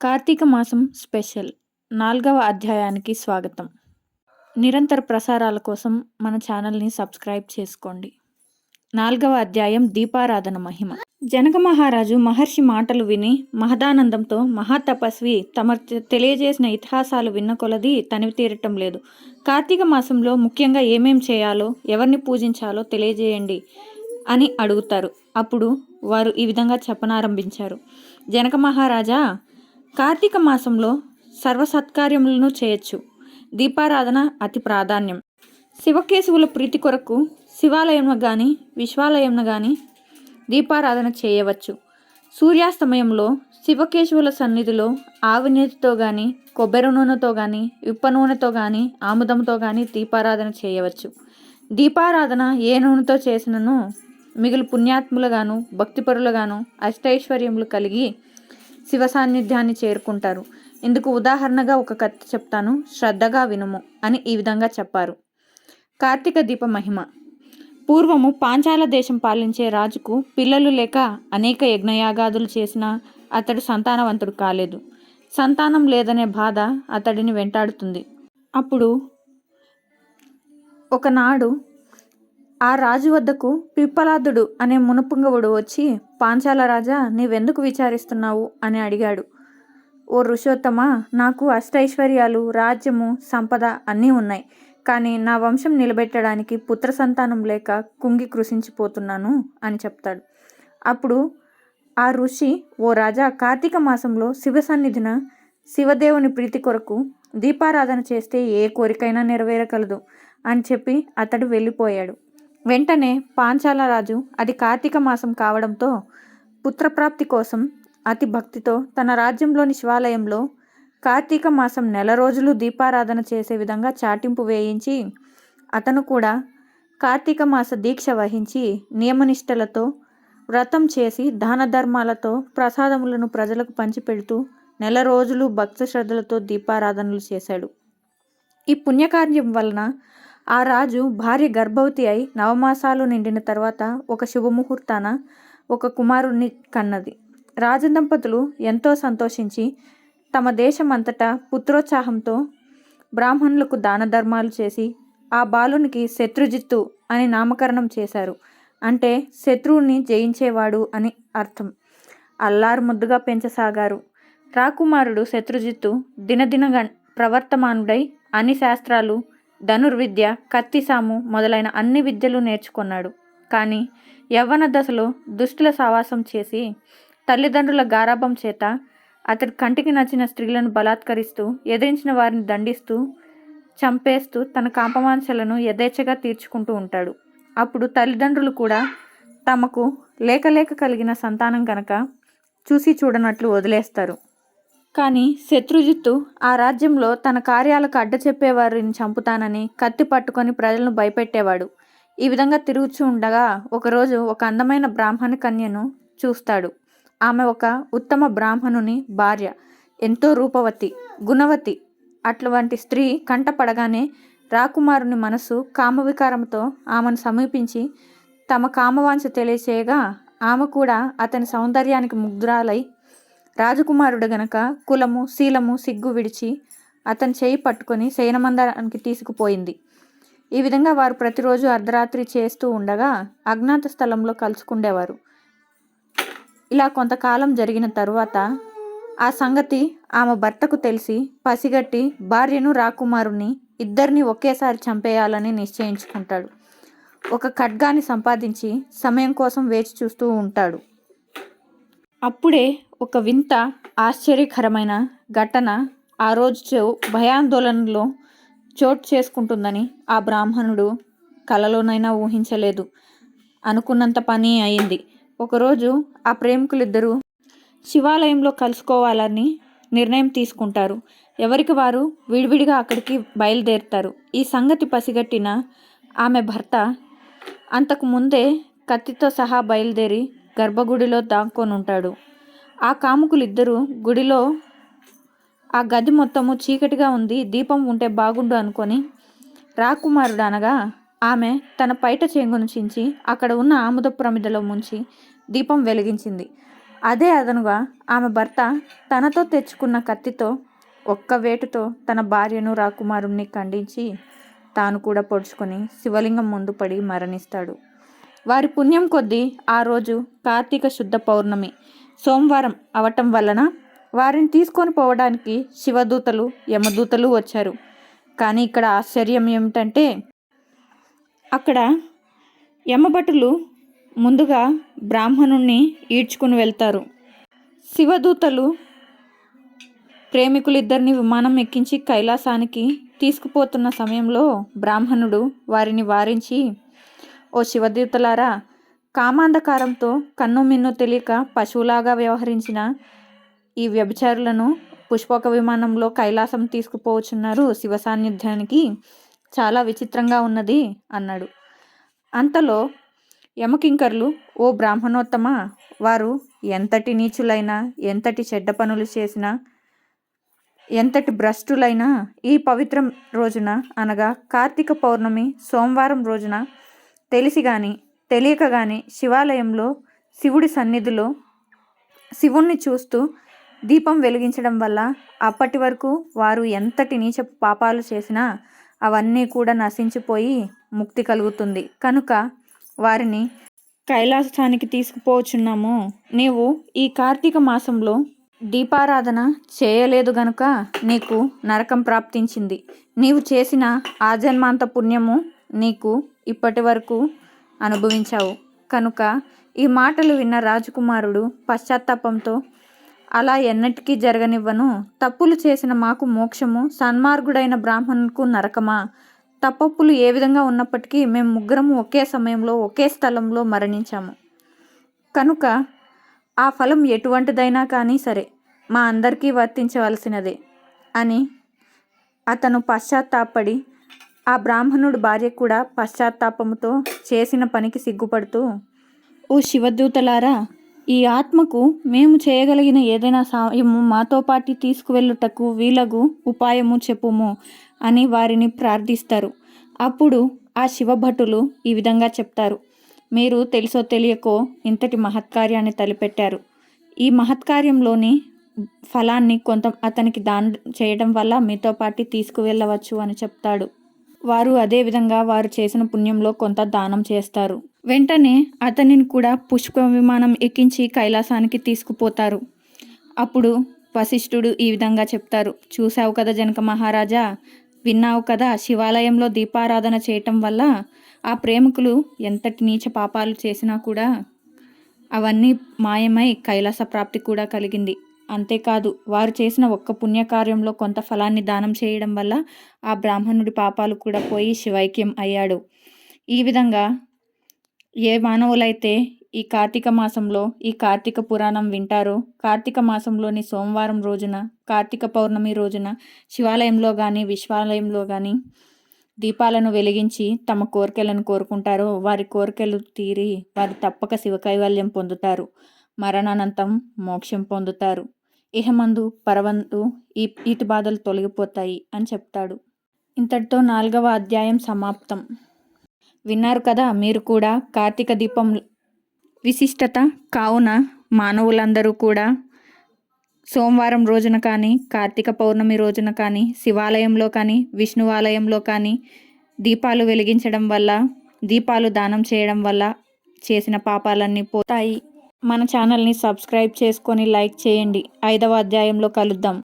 కార్తీక మాసం స్పెషల్. నాలుగవ అధ్యాయానికి స్వాగతం. నిరంతర ప్రసారాల కోసం మన ఛానల్ని సబ్స్క్రైబ్ చేసుకోండి. నాలుగవ అధ్యాయం దీపారాధన మహిమ. జనక మహారాజు మహర్షి మాటలు విని మహదానందంతో మహాతపస్వి తమ తెలియజేసిన ఇతిహాసాలు విన్న కొలది తనివి తీరటం లేదు. కార్తీక మాసంలో ముఖ్యంగా ఏమేం చేయాలో ఎవరిని పూజించాలో తెలియజేయండి అని అడుగుతారు. అప్పుడు వారు ఈ విధంగా చెప్పనారంభించారు. జనక మహారాజా కార్తీక మాసంలో సర్వ సత్కార్యములను చేయొచ్చు. దీపారాధన అతి ప్రాధాన్యం. శివకేశవుల ప్రీతి కొరకు శివాలయంలో కానీ విశ్వాలయంలో కానీ దీపారాధన చేయవచ్చు. సూర్యాస్తమయంలో శివకేశవుల సన్నిధిలో ఆవినీతితో కానీ కొబ్బరి నూనెతో కానీ విప్ప నూనెతో కానీ ఆముదంతో కానీ దీపారాధన చేయవచ్చు. దీపారాధన ఏ నూనెతో చేసినను మిగులు పుణ్యాత్ములుగాను భక్తిపరులుగాను అష్టైశ్వర్యములు కలిగి శివ సాన్నిధ్యాన్ని చేరుకుంటారు. ఇందుకు ఉదాహరణగా ఒక కథ చెప్తాను. శ్రద్ధగా వినుము అని ఈ విధంగా చెప్పారు. కార్తీక దీప మహిమ. పూర్వము పాంచాల దేశం పాలించే రాజుకు పిల్లలు లేక అనేక యజ్ఞయాగాదులు చేసినా అతడు సంతానవంతుడు కాలేదు. సంతానం లేదనే బాధ అతడిని వెంటాడుతుంది. అప్పుడు ఒకనాడు ఆ రాజు వద్దకు పిప్పలాదుడు అనే మునుపుంగవుడు వచ్చి పాంచాల రాజా నీవెందుకు విచారిస్తున్నావు? అని అడిగాడు. ఓ ఋషోత్తమ నాకు అష్టైశ్వర్యాలు రాజ్యము సంపద అన్నీ ఉన్నాయి. కానీ నా వంశం నిలబెట్టడానికి పుత్ర సంతానం లేక కుంగి కృషించిపోతున్నాను అని చెప్తాడు. అప్పుడు ఆ ఋషి ఓ రాజా కార్తీక మాసంలో శివ సన్నిధిన శివదేవుని ప్రీతి కొరకు దీపారాధన చేస్తే ఏ కోరికైనా నెరవేరగలదు అని చెప్పి అతడు వెళ్ళిపోయాడు. వెంటనే పాంచాల రాజు అది కార్తీక మాసం కావడంతో పుత్రప్రాప్తి కోసం అతి భక్తితో తన రాజ్యంలోని శివాలయంలో కార్తీక మాసం నెల రోజులు దీపారాధన చేసే విధంగా చాటింపు వేయించి అతను కూడా కార్తీక మాస దీక్ష వహించి నియమనిష్టలతో వ్రతం చేసి దాన ధర్మాలతో ప్రసాదములను ప్రజలకు పంచిపెడుతూ నెల రోజులు భక్త శ్రద్ధలతో దీపారాధనలు చేశాడు. ఈ పుణ్యకార్యం వలన ఆ రాజు భార్య గర్భవతి అయి నవమాసాలు నిండిన తర్వాత ఒక శుభముహూర్తాన ఒక కుమారుణ్ణి కన్నది. రాజదంపతులు ఎంతో సంతోషించి తమ దేశమంతటా పుత్రోత్సాహంతో బ్రాహ్మణులకు దాన ధర్మాలు చేసి ఆ బాలునికి శత్రుజిత్తు అని నామకరణం చేశారు. అంటే శత్రువుని జయించేవాడు అని అర్థం. అల్లారు ముద్దుగా పెంచసాగారు. రాకుమారుడు శత్రుజిత్తు దినదిన ప్రవర్తమానుడై అన్ని శాస్త్రాలు ధనుర్విద్య కత్తిసాము మొదలైన అన్ని విద్యలు నేర్చుకున్నాడు. కానీ యవ్వన దశలో దుష్టుల సావాసం చేసి తల్లిదండ్రుల గారాభం చేత అతడి కంటికి నచ్చిన స్త్రీలను బలాత్కరిస్తూ ఎదిరించిన వారిని దండిస్తూ చంపేస్తూ తన కాంపమాంసలను యథేచ్ఛగా తీర్చుకుంటూ ఉంటాడు. అప్పుడు తల్లిదండ్రులు కూడా తమకు లేక లేక కలిగిన సంతానం కనుక చూసి చూడనట్లు వదిలేస్తారు. కానీ శత్రుజిత్తు ఆ రాజ్యంలో తన కార్యాలకు అడ్డ చెప్పేవారిని చంపుతానని కత్తి పట్టుకొని ప్రజలను భయపెట్టేవాడు. ఈ విధంగా తిరుగుచూ ఉండగా ఒకరోజు ఒక అందమైన బ్రాహ్మణ కన్యను చూస్తాడు. ఆమె ఒక ఉత్తమ బ్రాహ్మణుని భార్య ఎంతో రూపవతి గుణవతి. అటువంటి స్త్రీ కంటపడగానే రాకుమారుని మనసు కామవికారంతో ఆమెను సమీపించి తమ కామవాంఛ తెలియచేయగా ఆమె కూడా అతని సౌందర్యానికి ముగ్ధురాలై రాజకుమారుడు గనక కులము శీలము సిగ్గు విడిచి అతని చేయి పట్టుకొని శయనమందరానికి తీసుకుపోయింది. ఈ విధంగా వారు ప్రతిరోజు అర్ధరాత్రి చేస్తూ ఉండగా అజ్ఞాత స్థలంలో కలుసుకుండేవారు. ఇలా కొంతకాలం జరిగిన తరువాత ఆ సంగతి ఆమె భర్తకు తెలిసి పసిగట్టి భార్యను రాకుమారుని ఇద్దరిని ఒకేసారి చంపేయాలని నిశ్చయించుకుంటాడు. ఒక ఖడ్గాని సంపాదించి సమయం కోసం వేచి చూస్తూ ఉంటాడు. అప్పుడే ఒక వింత ఆశ్చర్యకరమైన ఘటన ఆ రోజు చో- భయాందోళనలో చోటు చేసుకుంటుందని ఆ బ్రాహ్మణుడు కలలోనైనా ఊహించలేదు. అనుకున్నంత పని అయింది. ఒకరోజు ఆ ప్రేమికులిద్దరూ శివాలయంలో కలుసుకోవాలని నిర్ణయం తీసుకుంటారు. ఎవరికి వారు విడివిడిగా అక్కడికి బయలుదేరుతారు. ఈ సంగతి పసిగట్టిన ఆమె భర్త అంతకు ముందే కత్తితో సహా బయలుదేరి గర్భగుడిలో దాక్కొనుంటాడు. ఆ కాముకులిద్దరూ గుడిలో ఆ గది మొత్తము చీకటిగా ఉంది దీపం ఉంటే బాగుండు అనుకొని రాకుమారుడు అనగా ఆమె తన పైట చెంగును చించి అక్కడ ఉన్న ఆముద ప్రమిదలో ముంచి దీపం వెలిగించింది. అదే అదనుగా ఆమె భర్త తనతో తెచ్చుకున్న కత్తితో ఒక్క వేటుతో తన భార్యను రాకుమారుణ్ణి ఖండించి తాను కూడా పొడుచుకొని శివలింగం ముందు పడి మరణిస్తాడు. వారి పుణ్యం కొద్దీ ఆ రోజు కార్తీక శుద్ధ పౌర్ణమి. సోమవారం అవటం వలన వారిని తీసుకొని పోవడానికి శివదూతలు యమదూతలు వచ్చారు. కానీ ఇక్కడ ఆశ్చర్యం ఏమిటంటే అక్కడ యమభటులు ముందుగా బ్రాహ్మణుణ్ణి ఈడ్చుకుని వెళ్తారు. శివదూతలు ప్రేమికులిద్దరిని విమానం ఎక్కించి కైలాసానికి తీసుకుపోతున్న సమయంలో బ్రాహ్మణుడు వారిని వారించి ఓ శివదూతలారా కామాంధకారంతో కన్ను మిన్ను తెలియక పశువులాగా వ్యవహరించిన ఈ వ్యభిచారులను పుష్పక విమానంలో కైలాసం తీసుకుపోవచ్చున్నారు శివ సాన్నిధ్యానికి చాలా విచిత్రంగా ఉన్నది అన్నాడు. అంతలో యమకింకర్లు ఓ బ్రాహ్మణోత్తమ! వారు ఎంతటి నీచులైనా ఎంతటి చెడ్డ పనులు చేసినా ఎంతటి భ్రష్టులైనా ఈ పవిత్రం రోజున అనగా కార్తీక పౌర్ణమి సోమవారం రోజున తెలిసి కానీ తెలియక కానీ శివాలయంలో శివుడి సన్నిధిలో శివుణ్ణి చూస్తూ దీపం వెలిగించడం వల్ల అప్పటి వరకు వారు ఎంతటి నీచ పాపాలు చేసినా అవన్నీ కూడా నశించిపోయి ముక్తి కలుగుతుంది. కనుక వారిని కైలాసానికి తీసుకుపోవచ్చున్నాము నీవు ఈ కార్తీక మాసంలో దీపారాధన చేయలేదు గనుక నీకు నరకం ప్రాప్తించింది. నీవు చేసిన ఆజన్మాంత పుణ్యము నీకు ఇప్పటి వరకు అనుభవించావు. కనుక ఈ మాటలు విన్న రాజకుమారుడు పశ్చాత్తాపంతో అలా ఎన్నటికీ జరగనివ్వను. తప్పులు చేసిన మాకు మోక్షము సన్మార్గుడైన బ్రాహ్మణుకు నరకమా? తప్పప్పులు ఏ విధంగా ఉన్నప్పటికీ మేము ముగ్గురము ఒకే సమయంలో ఒకే స్థలంలో మరణించాము. కనుక ఆ ఫలం ఎటువంటిదైనా కానీ సరే మా అందరికీ వర్తించవలసినదే అని అతను పశ్చాత్తాపడి బ్రాహ్మణుడు భార్య కూడా పశ్చాత్తాపముతో చేసిన పనికి సిగ్గుపడుతూ ఓ శివదూతలారా ఈ ఆత్మకు మేము చేయగలిగిన ఏదైనా సాయము మాతో పాటి తీసుకువెళ్ళుటకు వీలగు ఉపాయము చెప్పుము అని వారిని ప్రార్థిస్తారు. అప్పుడు ఆ శివభటులు ఈ విధంగా చెప్తారు. మీరు తెలుసో తెలియకో ఇంతటి మహత్కార్యాన్ని తలపెట్టారు. ఈ మహత్కార్యంలోని ఫలాన్ని కొంత అతనికి దానం చేయడం వల్ల మీతో పాటు తీసుకువెళ్ళవచ్చు అని చెప్తాడు. వారు అదే విధంగా వారు చేసిన పుణ్యంలో కొంత దానం చేస్తారు. వెంటనే అతనిని కూడా పుష్ప విమానం ఎక్కించి కైలాసానికి తీసుకుపోతారు. అప్పుడు వశిష్ఠుడు ఈ విధంగా చెప్తారు. చూసావు కదా జనక మహారాజా? విన్నావు కదా శివాలయంలో దీపారాధన చేయటం వల్ల ఆ ప్రేమికులు ఎంతటి నీచ పాపాలు చేసినా కూడా అవన్నీ మాయమై కైలాస ప్రాప్తి కూడా కలిగింది. అంతేకాదు వారు చేసిన ఒక్క పుణ్యకార్యంలో కొంత ఫలాన్ని దానం చేయడం వల్ల ఆ బ్రాహ్మణుడి పాపాలు కూడా పోయి శివైక్యం అయ్యాడు. ఈ విధంగా ఏ మానవులైతే ఈ కార్తీక మాసంలో ఈ కార్తీక పురాణం వింటారో కార్తీక మాసంలోని సోమవారం రోజున కార్తీక పౌర్ణమి రోజున శివాలయంలో కానీ విశ్వాలయంలో కానీ దీపాలను వెలిగించి తమ కోరికలను కోరుకుంటారో వారి కోరికలు తీరి వారు తప్పక శివ కైవల్యం పొందుతారు. మరణానంతం మోక్షం పొందుతారు. ఇహమందు పరవంతు ఈ ఈతి బాధలు తొలగిపోతాయి అని చెప్తాడు. ఇంతటితో నాలుగవ అధ్యాయం సమాప్తం. విన్నారు కదా మీరు కూడా కార్తీక దీపం విశిష్టత కావున మానవులందరూ కూడా సోమవారం రోజున కానీ కార్తీక పౌర్ణమి రోజున కానీ శివాలయంలో కానీ విష్ణువాలయంలో కానీ దీపాలు వెలిగించడం వల్ల దీపాలు దానం చేయడం వల్ల చేసిన పాపాలన్నీ పోతాయి. మన ఛానల్ని సబ్స్క్రైబ్ చేసుకొని లైక్ చేయండి. ఐదవ అధ్యాయంలో కలుద్దాం.